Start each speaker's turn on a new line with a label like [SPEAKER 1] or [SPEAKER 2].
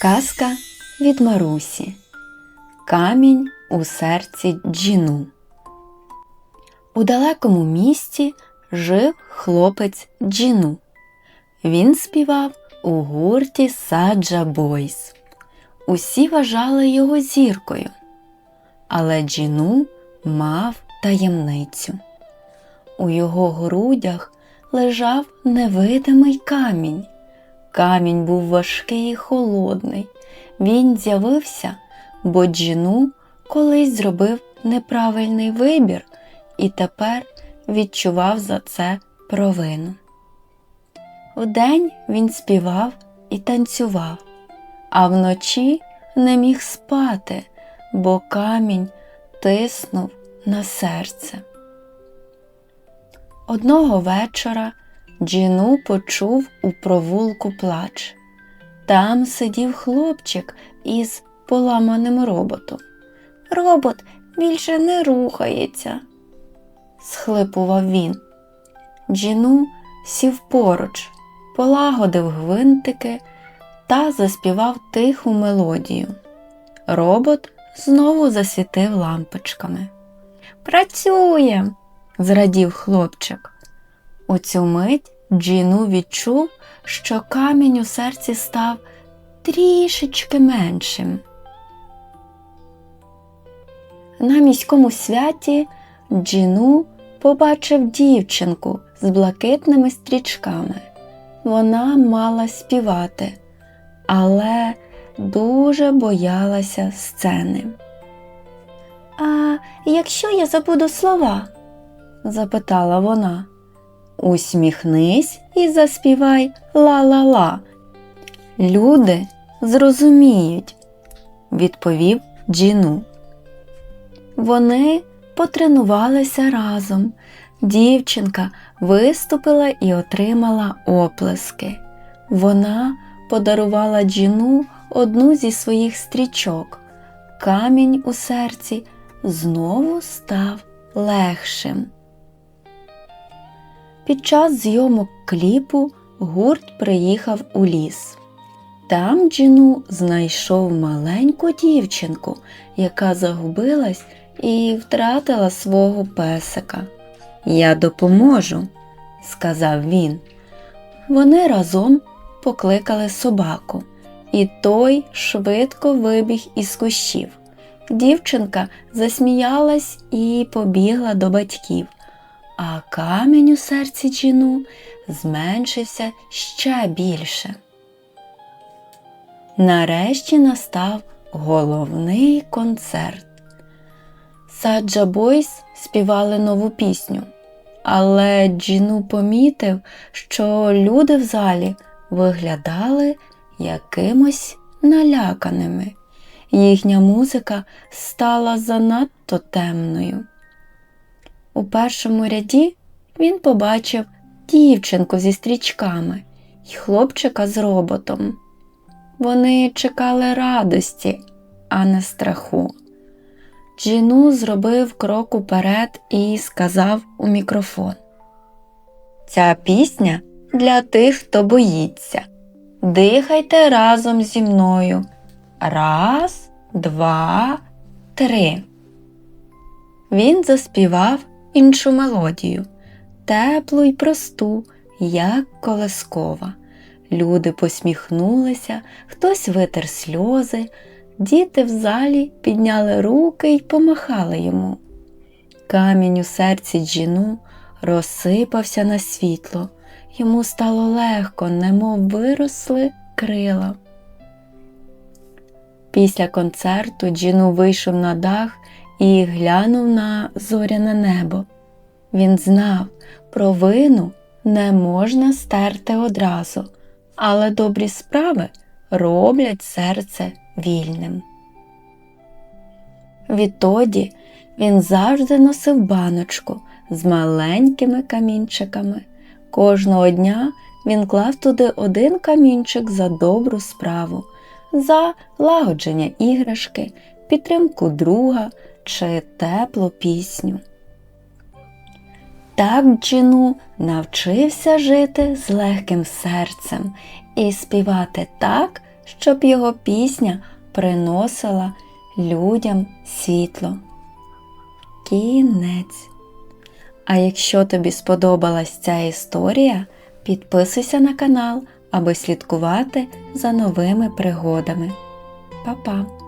[SPEAKER 1] Казка від Марусі. Камінь у серці Джіну. У далекому місті жив хлопець Джіну. Він співав у гурті Саджа Бойс. Усі вважали його зіркою. Але Джіну мав таємницю. У його грудях лежав невидимий камінь. Камінь був важкий і холодний. Він з'явився, бо Джіну колись зробив неправильний вибір і тепер відчував за це провину. Вдень він співав і танцював, а вночі не міг спати, бо камінь тиснув на серце. Одного вечора Джіну почув у провулку плач. Там сидів хлопчик із поламаним роботом. Робот більше не рухається, схлипував він. Джіну сів поруч, полагодив гвинтики та заспівав тиху мелодію. Робот знову засвітив лампочками. Працює, зрадів хлопчик. У цю мить Джіну відчув, що камінь у серці став трішечки меншим. На міському святі Джіну побачив дівчинку з блакитними стрічками. Вона мала співати, але дуже боялася сцени. А якщо я забуду слова? запитала вона. Усміхнись і заспівай ла-ла-ла. Люди зрозуміють, відповів Джіну. Вони потренувалися разом. Дівчинка виступила і отримала оплески. Вона подарувала Джіну одну зі своїх стрічок. Камінь у серці знову став легшим. Під час зйомок кліпу гурт приїхав у ліс. Там Джіну знайшов маленьку дівчинку, яка загубилась і втратила свого песика. Я допоможу, сказав він. Вони разом покликали собаку, і той швидко вибіг із кущів. Дівчинка засміялась і побігла до батьків а камінь у серці Джіну зменшився ще більше. Нарешті настав головний концерт. Саджа Бойс співали нову пісню, але Джіну помітив, що люди в залі виглядали якимось наляканими. Їхня музика стала занадто темною. У першому ряді він побачив дівчинку зі стрічками і хлопчика з роботом. Вони чекали радості, а не страху. Джіну зробив крок уперед і сказав у мікрофон. Ця пісня для тих, хто боїться. Дихайте разом зі мною. Раз, два, три. Він заспівав іншу мелодію, теплу й просту, як колескова. Люди посміхнулися, хтось витер сльози, діти в залі підняли руки й помахали йому. Камінь у серці Джіну розсипався на світло, йому стало легко, немов виросли крила. Після концерту Джіну вийшов на дах і глянув на зоряне небо. Він знав, провину не можна стерти одразу, але добрі справи роблять серце вільним. Відтоді він завжди носив баночку з маленькими камінчиками. Кожного дня він клав туди один камінчик за добру справу, за лагодження іграшки, підтримку друга чи теплу пісню. Так Джину навчився жити з легким серцем і співати так, щоб його пісня приносила людям світло. Кінець. А якщо тобі сподобалась ця історія, підписуйся на канал, аби слідкувати за новими пригодами. Па-па!